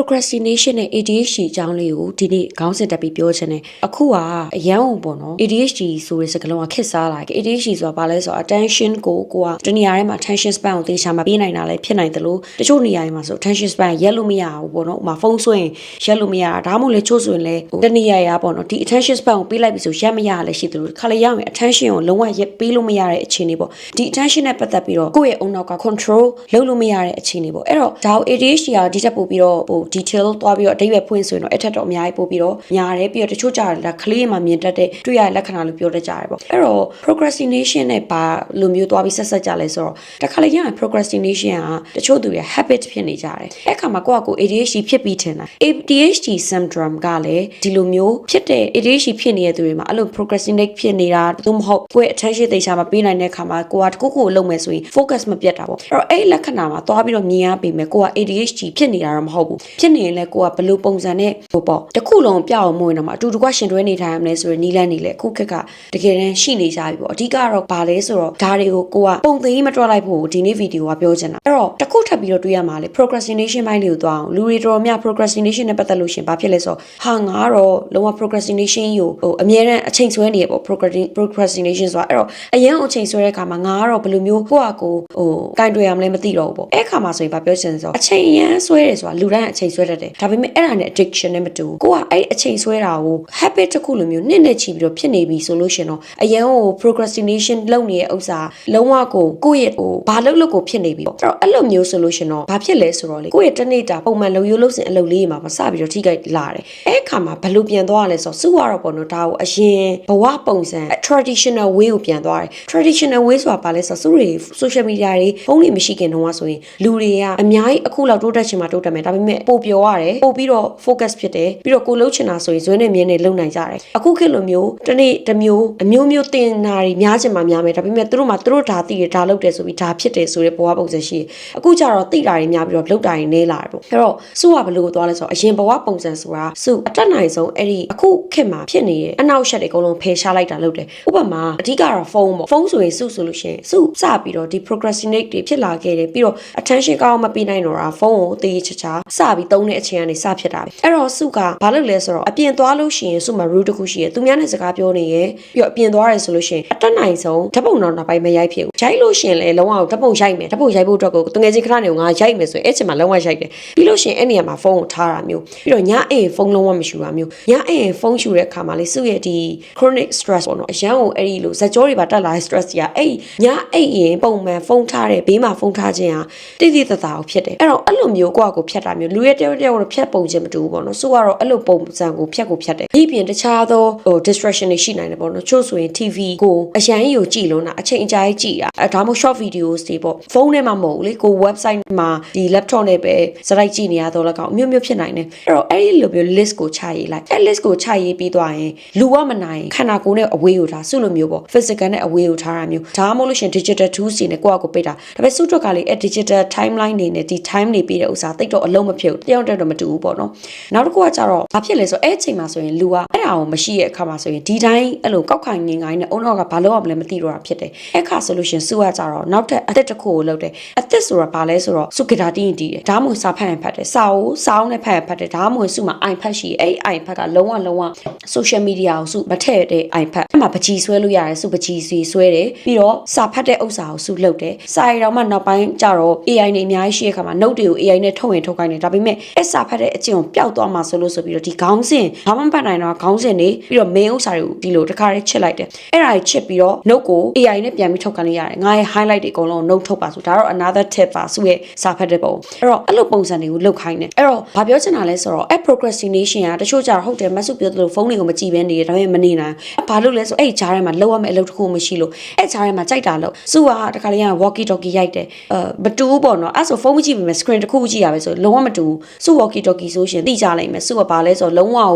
procrastination နဲ့ ADHD အကြောင်းလေးကိုဒီနေ့ခေါင်းစဉ်တက်ပြီးပြောချင်တယ်အခုကအရန်အောင်ပေါ့နော် ADHD ဆိုတဲ့စကားလုံးကခက်စားလာတယ် ADHD ဆိုတာဘာလဲဆိုတော့ attention ကိုကိုကတနေရာထဲမှာ attention span ကိုသေချာမပေးနိုင်တာလည်းဖြစ်နိုင်တယ်လို့တချို့နေရာတွေမှာဆို attention span ရက်လို့မရဘူးပေါ့နော်ဥပမာဖုန်းဆွရင်ရက်လို့မရတာဒါမှမဟုတ်လေချို့ဆိုရင်လည်းတနေရာရာပေါ့နော်ဒီ attention span ကိုပေးလိုက်ပြီဆိုရက်မရလည်းရှိတယ်လို့ခါလေရအောင် attention ကိုလုံးဝရက်ပေးလို့မရတဲ့အခြေအနေပေါ့ဒီ attention နဲ့ပတ်သက်ပြီးတော့ကိုယ့်ရဲ့အုံနောက်က control လုပ်လို့မရတဲ့အခြေအနေပေါ့အဲ့တော့ဒါကို ADHD ကဒီချက်ပို့ပြီးတော့ဟို detail သွားပြီးတော့အဓိပ္ပာယ်ဖွင့်ဆိုရင်တော့အဲ့ထက်တော့အများကြီးပို့ပြီးတော့ညားတယ်ပြီးတော့တချို့ကြတယ်ဒါကလေးမှမြင်တတ်တဲ့တွေ့ရတဲ့လက္ခဏာလို့ပြောတတ်ကြတယ်ပေါ့အဲ့တော့ procrastination နဲ့ဘာလိုမျိုးသွားပြီးဆက်ဆက်ကြလဲဆိုတော့တခါလေရရင် procrastination ကတချို့သူတွေ habit ဖြစ်နေကြတယ်အဲ့ခါမှာကိုယ့်အကို ADHD ဖြစ်ပြီးထင်တာ ADHD syndrome ကလည်းဒီလိုမျိုးဖြစ်တဲ့ ADHD ဖြစ်နေတဲ့သူတွေမှာအဲ့လို procrastinate ဖြစ်နေတာသို့မဟုတ်ကိုယ့်ရဲ့ attention တေချာမပေးနိုင်တဲ့ခါမှာကိုကတခုခုကိုလုပ်မယ်ဆိုရင် focus မပြတ်တာပေါ့အဲ့တော့အဲ့ဒီလက္ခဏာမှာသွားပြီးတော့မြင်ရပေမဲ့ကိုက ADHD ဖြစ်နေတာတော့မဟုတ်ဘူးဖြစ်နေရင်လည်းကိုကဘယ်လိုပုံစံနဲ့ဟိုပေါ့တခုလုံးပြအောင်မဝင်တော့မှအတူတကွရှင်တွဲနေထိုင်ရမလဲဆိုရင်နီးလန်းနေလေအခုခက်ကတကယ်တမ်းရှိနေကြပြီပေါ့အဓိကတော့ဘာလဲဆိုတော့ဒါတွေကိုကိုကပုံသိမ်းမတွက်လိုက်ဖို့ဒီနေ့ဗီဒီယိုကပြောချင်တာအဲ့တော့တခုထပ်ပြီးတော့တွေးရမှာလေ procrastination ဘိုင်းလေးကိုသွားအောင်လူတွေတော်တော်များ procrastination နဲ့ပတ်သက်လို့ရှင်ဘာဖြစ်လဲဆိုတော့ဟာငါကတော့လုံးဝ procrastination ကိုဟိုအမြဲတမ်းအချိန်ဆွဲနေရပေါ့ procrastination ဆိုတာအဲ့တော့အရင်အချိန်ဆွဲတဲ့အခါမှာငါကတော့ဘယ်လိုမျိုးကိုယ့်အကိုဟိုကင်တွေ့ရမလဲမသိတော့ဘူးပေါ့အဲ့ခါမှာဆိုရင်ဘာပြောချင်လဲဆိုတော့အချိန်ရန်ဆွဲတယ်ဆိုတာလူတိုင်းအချိန်ဆွဲတတ်တယ်ဒါပေမဲ့အဲ့ဒါနဲ့ addiction နဲ့မတူဘူးကိုကအဲ့အချိန်ဆွဲတာကို habit တစ်ခုလိုမျိုးနှစ်နဲ့ချီပြီးတော့ဖြစ်နေပြီဆိုလို့ရှင်တော့အရင်ဟို procrastination လုပ်နေတဲ့ဥစ္စာလုံးဝကိုကိုယ့်ရဲ့ဟိုဘာလုပ်လို့ကိုဖြစ်နေပြီပေါ့အဲ့တော့အဲ့လိုမျိုးဆိုလို့ရှင်တော့ဘာဖြစ်လဲဆိုတော့လေကိုယ့်ရဲ့တစ်နေ့တာပုံမှန်လုပ်ရိုးလုပ်စဉ်အလုပ်လေးတွေမှာမစပြီးတော့ထိခိုက်လာတယ်အဲ့ခါမှာဘယ်လိုပြန်သွားရလဲဆိုတော့စုရတော့ပေါ့နော်ဒါကိုအရင်ဘဝပုံစံ traditional way ကိုပြန်သွားတယ် traditional way ဆိုတာဘာလဲဆိုတော့စုတွေ social media တွေဖုန်းတွေမရှိခင်တော့ဆိုရင်လူတွေကအများကြီးအခုလောက်တိုးတက်ချင်မှတိုးတက်မယ်ဒါပေမဲ့ပိုပြောရတယ်ပိုပြီးတော့ focus ဖြစ်တယ်ပြီးတော့ကိုလှုပ်ချင်တာဆိုရင်ဇွဲနဲ့မြင်းနဲ့လုံနိုင်ကြတယ်အခုခေတ်လိုမျိုးတစ်နေ့တစ်မျိုးအမျိုးမျိုးတင်နာတွေများချင်မှများမယ်ဒါပေမဲ့သူတို့မှသူတို့ဒါသိတယ်ဒါလုပ်တယ်ဆိုပြီးဒါဖြစ်တယ်ဆိုတဲ့ဘဝပုံစံရှိတယ်အခုကျတော့သိတာတွေများပြီးတော့လုပ်တာတွေနည်းလာတယ်ပေါ့အဲ့တော့စုကဘယ်လိုသွားလဲဆိုတော့အရင်ဘဝပုံစံဆိုတာစုအတက်နိုင်ဆုံးအဲ့ဒီအခုခေတ်မှာဖြစ်နေတဲ့အနောက်ရှက်တွေအကုန်လုံးဖယ်ရှားလိုက်တာလုပ်တယ်ဥပမာအဓိကတော့ဖုန်းပေါ့ဖုန်းဆိုရင်စုဆိုလို့ရှိရင်စုစပြီးတော့ဒီ procrastinate တွေဖြစ်လာခဲ့တယ်ပြီးတော့ attention ကောင်းမပေးနိုင်တော့တာဖုန်းကိုတေးချာချာစပြီးသုံးတဲ့အချိန်ကနေစဖြစ်တာပဲအဲ့တော့စုကဘာလုပ်လဲဆိုတော့အပြင်သွားလို့ရှိရင်စုမှာ rule တစ်ခုရှိတယ်သူများနဲ့စကားပြောနေရပြီးတော့အပြင်သွားရဲဆိုလို့ရှိရင်အတက်နိုင်ဆုံးဓာတ်ပုံတော့နောက်ပိုင်းမရိုက်ဖြစ်ဘူးရိုက်လို့ရှိရင်လည်းလုံးဝဓာတ်ပုံရိုက်မယ်ဓာတ်ပုံရိုက်ဖို့အတွက်ကိုတငယ်ချင်းခဏနေငါရိုက်မယ်ဆိုရင်အဲ့ချိန်မှာလုံးဝရိုက်တယ်ပြီးလို့ရှိရင်အဲ့နေရာမှာဖုန်းကိုထားတာမျိုးပြီးတော့ညအိမ်ဖုန်းလုံးဝမရှူတာမျိုးညအိမ်ဖုန်းရှူတဲ့အခါမှာလေစုရဲ့ဒီ chronic stress ပေါ့နော်အရန်ကိုအဲ့ဒီလိုဇက်ကြောတွေပါတက်လာတဲ့ stress ကြီးကအဲ့ညအိမ်ရင်ပုံမှန်ဖုန်းထားတဲ့ဘေးမှာဖုန်းထားခြင်းဟာတိတိတသာကိုဖြစ်တယ်အဲ့တော့အဲ့လိုမျိုးကိုယ့်အကိုဖြတ်တာမျိုးလူရဲ့တယောက်တယောက်တော့ဖြတ်ပုံခြင်းမတူဘူးပေါ့နော်စုကတော့အဲ့လိုပုံစံကိုဖြတ်ကိုဖြတ်တယ်ဒီပြင်တခြားသောဟို distraction တွေရှိနိုင်တယ်ပေါ့နော်ချို့ဆိုရင် TV ကိုအရန်ကြီးကိုကြည့်လို့နာအချိန်အကြာကြီးကြည့်တာအဲဒါမှမဟုတ် short videos တွေပေါ့ဖုန်းထဲမှာမဟုတ်ဘူးလေကို website မှာဒီ laptop နဲ့ပဲစရိုက်ကြည့်နေရတော့လည်းကောင်းအမျိုးမျိုးဖြစ်နိုင်တယ်အဲ့တော့အဲ့ဒီလိုမျိုး list ကိုချရေးလိုက်အဲ့ list ကိုချရေးပြီးသွားရင်လူကမနိုင်ခန္ဓာကိုယ်နဲ့အဝေးကိုထားစုလိုမျိုးပေါ့ physical နဲ့အဝေးကိုထားတာမျိုးဒါမှမဟုတ်လို့ရှိရင် digital tools တွေနဲ့ကိုယ့်အကိုပိတ်တာဒါပေမဲ့စုတွက်ကလေအဲ့ digital timeline တွေနဲ့ဒီ time တွေပြီးတဲ့ဥစ္စာတိတ်တော့အလုံးမဖြစ်ဘူးတယောက်တည်းတော့မတူဘူးပေါ့နော်နောက်တစ်ခုကကြတော့ဘာဖြစ်လဲဆိုအဲ့အချိန်မှာဆိုရင်လူကအဲ့ဒါကိုမရှိတဲ့အခါမှာဆိုရင်ဒီတိုင်းအဲ့လိုကောက်ခိုင်ငင်ငိုင်းနဲ့အုံနောက်ကဘာလို့ရမလဲမသိတော့တာဖြစ်တယ်အဲ့ခါဆိုလို့ရှိရင်စုကကြတော့နောက်ထပ်အသက်တစ်ခုကိုလုပ်တယ်အသက်ဆိုတာဘာလဲဆိုတော့စုဂီတာတီးရင်တီးတယ်ဒါမှမဟုတ်စာဖတ်ရင်ဖတ်တယ်စာကိုစာအုပ်နဲ့ဖတ်ရင်ဖတ်တယ်ဒါမှမဟုတ်စုမှာ iPad ရှိအဲ့ iPad ကလုံးဝလုံးဝ social media ကိုစုမထည့်တဲ့ iPad အဲ့မှာပကြီးဆွဲလို့ရတယ်စုပကြီးစီဆွဲတယ်ပြီးတော့စာဖတ်တဲ့ဥစ္စာကိုစုလုပ်တယ်စာရီတော်မှနောက်ပိုင်းကျတော့ AI နေအများကြီးရှိတဲ့အခါမှာ note တွေကို AI နဲ့ထုတ်ရင်ထုတ်ခိုင်းတယ်ဒါပေမဲ့အဲ့စာဖတ်တဲ့အကျင့်ကိုပျောက်သွားမှာဆိုလို့ဆိုပြီးတော့ဒီခေါင်းစဉ်ဘာမှမဖတ်နိုင်တော့ခေါင်းစဉ်တွေပြီးတော့ main ဥစ္စာတွေကိုဒီလိုတစ်ခါတည်းချစ်လိုက်တယ်အဲ့ဒါကြီးချစ်ပြီးတော့ note ကို AI နဲ့ပြန်ပြီးထုတ်ခိုင်းလို့ရတယ်ငါရဲ့ highlight တွေအကုန်လုံး note ထုတ်ပါဆိုဒါတော့ another tip ပါစုရဲ့စာဖတ်တဲ့ပုံအဲ့တော့အဲ့လိုပုံစံတွေကိုလုပ်ခိုင်းတယ်အဲ့တော့ဘာပြောချင်တာလဲဆိုတော့အဲ့ procrastination ကတချို့ကြတော့ဟုတ်တယ်မဆုပြောသလိုဖုန်းတွေကိုမကြည့်ဘဲနေတယ်ဒါပေမဲ့မနေနိုင်ဘာလို့လဲဆိုအဲ့ဂျားထဲမှာလောက်ရမယ့်အလုပ်တစ်ခုမရှိလို့အဲ့ဂျားထဲမှာကြိုက်တာလို့စုကတခါလေးက walkie talkie ရိုက်တယ်အဲမတူဘူးပေါ့နော်အဲ့ဆိုဖုန်းမကြည့်ပေမဲ့ screen တစ်ခုကြည့်ရပဲဆိုလုံးဝမတူဘူးစု walkie talkie ဆိုရှင်သိကြလိမ့်မယ်စုကဘာလဲဆိုတော့လုံးဝဟို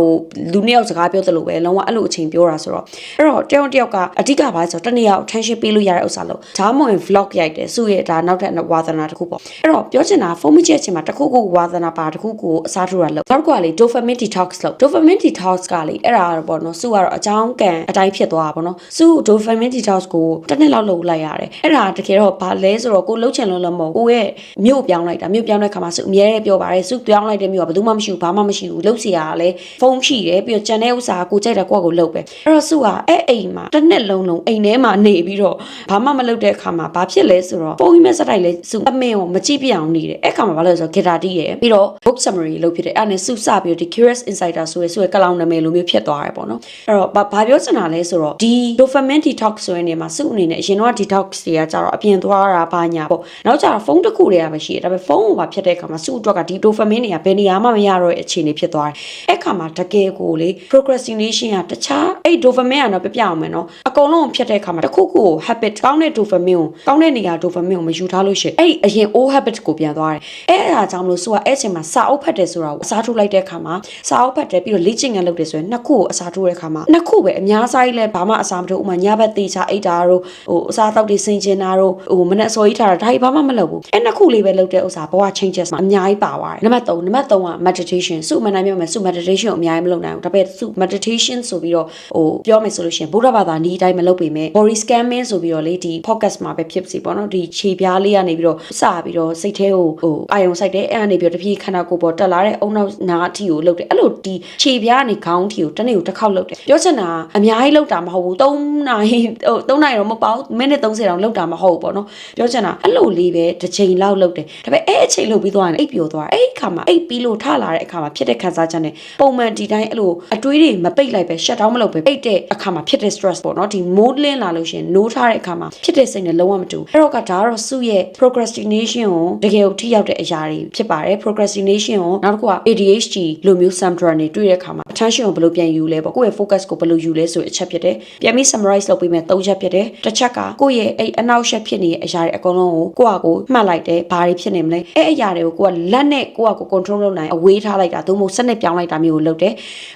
လူနှစ်ယောက်စကားပြောသလိုပဲလုံးဝအဲ့လိုအချိန်ပြောတာဆိုတော့အဲ့တော့တယောက်တစ်ယောက်ကအဓိကဘာလဲဆိုတော့တနေ့ယောက် attention ပေးလို့ရတဲ့ဥစ္စာလို့ဒါမှမဟုတ် vlog ရိုက်တယ်စုရဲ့ဒါနောက်ထပ်ဝါသနာတစ်ခုပေါ့အဲ့တော့ပြောချင်တာဖုန်းမကြည့်ချင်မှာတစ်ခုခုဝါသနာပါတစ်ခုခုအစားထိုးတာလို့နောက်တစ်ခုကလေ dopamine detox လို့ dopamine detox ကလေအဲ့ဒါပေါ့နော်စုကတော့အကြောင်းကံအတိုင်းဖြစ်သွားတာပေါ့နော်စု dopamine detox ကိုတစ်နှစ်လောက်လုပ်လိုက်ရတယ်အဲ့ဒါတကယ်တော့ဘာလဲဆိုတော့ကိုလှုပ်ချင်လို့လည်းမဟုတ်ကိုရဲ့မြို့ပြောင်းလိုက်တာမြို့ပြောင်းတဲ့ခါမှာစုအများကြီးပြောပါတယ်စစုပြောင်းလိုက်တဲ့မြို့ကဘယ်သူမှမရှိဘူးဘာမှမရှိဘူးလှုပ်เสียရလဲဖုန်းရှိတယ်ပြီးတော့ကြံတဲ့ဥစ္စာကကိုကြိုက်တဲ့ကိုယ့်ကိုလှုပ်ပဲအဲ့တော့စုကအဲ့အိမ်မှာတစ်နှစ်လုံးလုံးအိမ်ထဲမှာနေပြီးတော့ဘာမှမလုပ်တဲ့အခါမှာဘာဖြစ်လဲဆိုတော့ဖုန်းကြီးမဲ့စက်တိုက်လဲစုအမင်းကိုမကြည့်ပြအောင်နေတယ်အဲ့အခါမှာဘာလဲဆိုတော့ဂီတာတီးရယ်ပြီးတော့ book summary လုပ်ဖြစ်တယ်အဲ့ဒါနဲ့စုစပြီးတော့ဒီ curious insider ဆိုရယ်ဆိုရယ်ကလောင်နာမည်လိုမျိုးဖြစ်သွားတယ်ပေါ့နော်အဲ့တော့ဘာဘာပြောချင်တာလဲဆိုတော့ဒီ dopamine detox ဆိုတဲ့နေရာမှာစုအနေနဲ့အရင်တော့ detox တွေကကြတော့အပြင်သွားတာဘာညာပေါ့နောက်ကြတော့ဖုန်းတစ်ခုတည်းကပဲရှိတယ်ဒါပေမဲ့ဖုန်းကိုပါဖြစ်တဲ့အခါမှာစုအတွက်ကဒီ dopamine တွေကဘယ်နေရာမှမရတော့တဲ့အခြေအနေဖြစ်သွားတယ်အဲ့ခါမှာတကယ်ကိုလေ procrastination ကတခြားအဲ့ dopamine ကတော့ပြပြအောင်မယ်နော်အကုန်လုံးဖြစ်တဲ့အခါမှာတစ်ခုခုကို habit ကောင်းတဲ့ dopamine ကိုကောင်းတဲ့နေရာ dopamine ကိုမယူထားလို့ရှိရင်အဲ့အရင် old habit ကိုပြန်သွားတယ်အဲ့အရာကြောင့်မလို့စုကအဲ့ချိန်မှာစာအုပ်ဖတ်တယ်ဆိုတာကိုအစားထိုးလိုက်တဲ့အခါမှာစာအုပ်ဖတ်တယ်ပြီးတော့လေ့ကျင့်ခန်းလုပ်တယ်ဆိုရင်နှစ်ခုကိုအစားထိုးတဲ့အခါမှာနှစ်ခုပဲအများစားကြီးလဲဘာမှအစားမထိုးဥမာညဘက်သေးချအိတ်တာတို့ဟိုအစားတောက်တွေစင်ကျင်တာတို့ဟိုမနေ့အစောကြီးထားတာဒါကြီးဘာမှမလုပ်ဘူးအဲ့နှစ်ခုလေးပဲလုပ်တဲ့ဥစ္စာဘဝ changes မှာအများကြီးပါသွားတယ်နံပါတ်3နံပါတ်3က meditation စုမနိုင်မြတ်မယ်စု meditation ကိုအများကြီးမလုပ်နိုင်ဘူးဒါပေမဲ့စု meditation ဆိုပြီးတော့ဟိုပြောမယ်ဆိုလို့ရှိရင်ဗုဒ္ဓဘာသာနီးအတိုင်းမလုပ်ပေမဲ့ body scanning ဆိုပြီးတော့လေဒီ podcast မှာပဲဖြစ်စီပေါ့နော်ဒီခြေပြားလေးကနေပြီးတော့စပြီးတော့စိတ်ထဲကိုဟိုအာယုံစိုက်တယ်အဲ့ကနေပြီးတော့တဖြည်းခန္ဓာကိုယ်ပေါ်တက်လာတဲ့အုံနောက်နာအထိကိုလုပ်တယ်အဲ့လိုဒီခြေပြားကနေခေါင်းထိကိုတစ်နေ့ကိုတစ်ခေါက်လုပ်တယ်ပြောချင်တာအများကြီးလုပ်တာမဟုတ်ဘူး3နာရီဟို3နာရီတော့မပေါ့မိနစ်30တောင်လုပ်တာမဟုတ်ဘူးပေါ့နော်ပြောချင်တာအဲ့လိုလေးပဲတစ်ချိန်လောက်လုပ်တယ်ဒါပေမဲ့အဲ့အချိန်လုပ်ပြီးသွားရင်အိပ်ပျော်သွားတယ်အဲ့ဒီခါမှာအိပ်ပြီးလို့ထလာတဲ့အခါမှာဖြစ်တဲ့ခံစားချက်နဲ့ပုံမှန်ဒီတိုင်းအဲ့လိုအတွေးတွေမပိတ်လိုက်ပဲ shut down မလုပ်ပဲပိတ်တဲ့အခါမှာဖြစ်တဲ့ stress ပေါ့နော်ဒီ mood လင်းလာလို့ရှိရင်နိုးထားတဲ့အခါမှာဖြစ်တဲ့စိတ်နဲ့လုံးဝမတူဘူးအဲ့တော့ကဒါကတော့စုရဲ့ procrastination ကိုတကယ်ကိုထိရောက်တဲ့အရာတွေဖြစ်ပါတယ် procrastination ကိုနောက်တစ်ခုက ADHD လိုမျိုး symptom တွေတွေ့တဲ့အခါမှာ attention ကိုဘယ်လိုပြန်ယူလဲပေါ့ကိုယ့်ရဲ့ focus ကိုဘယ်လိုယူလဲဆိုတဲ့အချက်ဖြစ်တယ်ပြန်ပြီး summarize လုပ်ပေးမယ်၃ချက်ဖြစ်တယ်တစ်ချက်ကကိုယ့်ရဲ့အဲ့အနောက်ရှက်ဖြစ်နေတဲ့အရာတွေအကုန်လုံးကိုကိုယ့်ဟာကိုယ်မှတ်လိုက်တယ်ဘာတွေဖြစ်နေမလဲအဲ့အရာတွေကိုကိုကလက်နဲ့ကိုယ့်ဟာကိုယ် control လုပ်နိုင်အဝေးထားလိုက်တာသို့မဟုတ်စနစ်ပြောင်းလိုက်တာမျိုးကိုလုပ်တယ်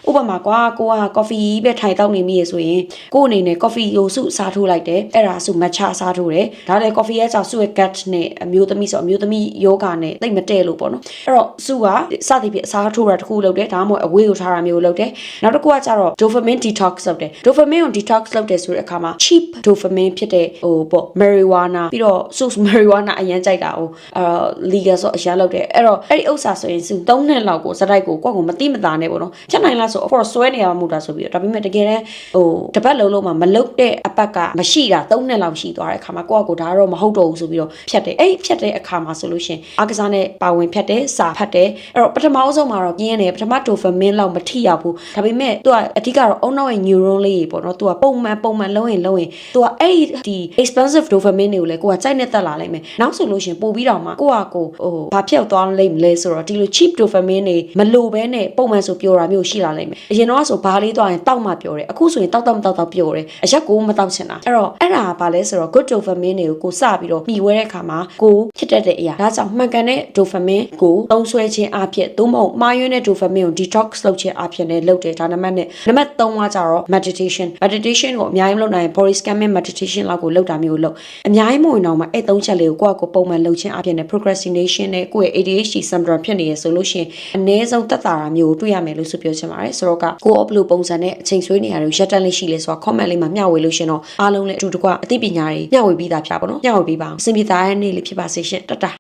ဥပမာကွာကိုက coffee ပဲထိုင်တောက်နေမိရဆိုရင်ကိုယ့်အနေနဲ့ coffee ကိုစုစားထိုးလိုက်တယ်အဲ့ဒါစု matcha စားထိုးတယ်ဒါလည်း coffee ရဲ့ကြောင့်စုရဲ့ gut နဲ့အမျိုးသမီးဆိုအမျိုးသမီးယောဂနဲ့တိတ်မတည့်လို့ပေါ့နော်အဲ့တော့စုကစသည်ဖြင့်အစားထိုးတာတစ်ခုလုပ်တယ်ဒါမှမဟုတ်အဝေးကိုထားတာမျိုးလုပ်တယ်နောက်တစ်ခုကကျတော့ dopamine detox လုပ်တယ် dopamine ကို detox လုပ်တယ်ဆိုတဲ့အခါမှာ cheap dopamine ဖြစ်တဲ့ဟိုပေါ့ marijuana ပြီးတော့ sus marijuana အရင်ကြိုက်တာဟိုအဲ legal ဆိုအရင်လုပ်တယ်အဲ့တော့အဲ့ဒီဥစ္စာဆိုရင်စု3နှစ်လောက်ကိုစတိုက်ကိုကိုယ့်ကိုမတိမတာနဲ့ပေါ့နော်ဖြတ်နိုင်လားဆို of course ဆွဲနေရမှာမဟုတ်တာဆိုပြီးတော့ဒါပေမဲ့တကယ်တမ်းဟိုတစ်ပတ်လုံးလုံးမှာမလုတ်တဲ့အပတ်ကမရှိတာ3နှစ်လောက်ရှိသွားတဲ့အခါမှာကိုယ့်ကိုဒါတော့မဟုတ်တော့ဘူးဆိုပြီးတော့ဖြတ်တယ်အဲ့ဖြတ်တဲ့အခါမှာဆိုလို့ရှင်အားကစားနဲ့ပါဝင်ဖြတ်တယ်စာဖတ်တယ်အဲ့တော့ပထမအဆုံးမှာတော့ပြင်းတယ်ပထမ dopamine လောက်မထိရဘူးဒါပေမဲ့သူကအဓိကတော့အုံနောက်ရဲ့ neuron လေးပေါ့နော်သူကပုံမှန်ပုံမှန်လုံးရင်လုံးရင်သူကအဲ့ဒီ expensive dopamine တွေကိုလည်းကိုကကြိုက်နေတက်လာလိုက်မယ်နောက်ဆိုလို့ရှင်ပို့ပြီးတော့မှကိုကကိုဟိုဘာဖြောက်သွားလိမ့်မလဲဆိုတော့ဒီလို cheap dopamine တွေမလိုဘဲနဲ့ပုံမှန်ဆိုပျော်တာမျိုးရှိလာလိမ့်မယ်အရင်တော့ဆိုဘာလေးသွားရင်တောက်မှပျော်တယ်အခုဆိုရင်တောက်တောက်မတောက်တောက်ပျော်တယ်အရက်ကိုမတောက်ချင်တာအဲ့တော့အဲ့ဒါကဘာလဲဆိုတော့ good dopamine တွေကိုကိုစပြီးတော့ပြီးဝဲတဲ့အခါမှာကိုဖြစ်တတ်တဲ့အရာဒါကြောင့်မှန်ကန်တဲ့ dopamine ကိုသုံးဆွဲခြင်းအဖြစ်သို့မဟုတ်မှားယွင်းတဲ့ dopamine ကို detox လုပ်ခြင်းအဖြစ်နဲ့လုပ်တယ်ဒါနံပါတ်1နံပါတ်3ကကြတော့ meditation meditation ကိုအများကြီးမလုပ်နိုင် body scanning meditation လောက်ကိုလုပ်တာမျိုးလုပ်အများကြီးမဝင်တော့မှအဲ့3ချက်လေးကိုကိုယ့်အကိုပုံမှန်လုပ်ခြင်းအဖြစ်နဲ့ procrastination နဲ့ကိုယ့်ရဲ့ ADHD syndrome ဖြစ်နေရဆိုလို့ရှိရင်အနည်းဆုံးသက်သာတာမျိုးကိုတွေ့ရမယ်လို့ဆိုပြောချင်ပါတယ်ဆိုတော့ကကိုယ့်အပလိုပုံစံနဲ့အချိန်ဆွေးနေရတယ်ရက်တက်လေးရှိလဲဆိုတော့ comment လေးမှာမျှဝေလို့ရှင်တော့အားလုံးလည်းအတူတကွအသိပညာတွေမျှဝေပြီးသားဖြစ်ပါတော့နော်မျှဝေပြီးပါအောင်စင်ပြေသားရဲ့နေ့လေးဖြစ်ပါစေရှင်တတ်တာ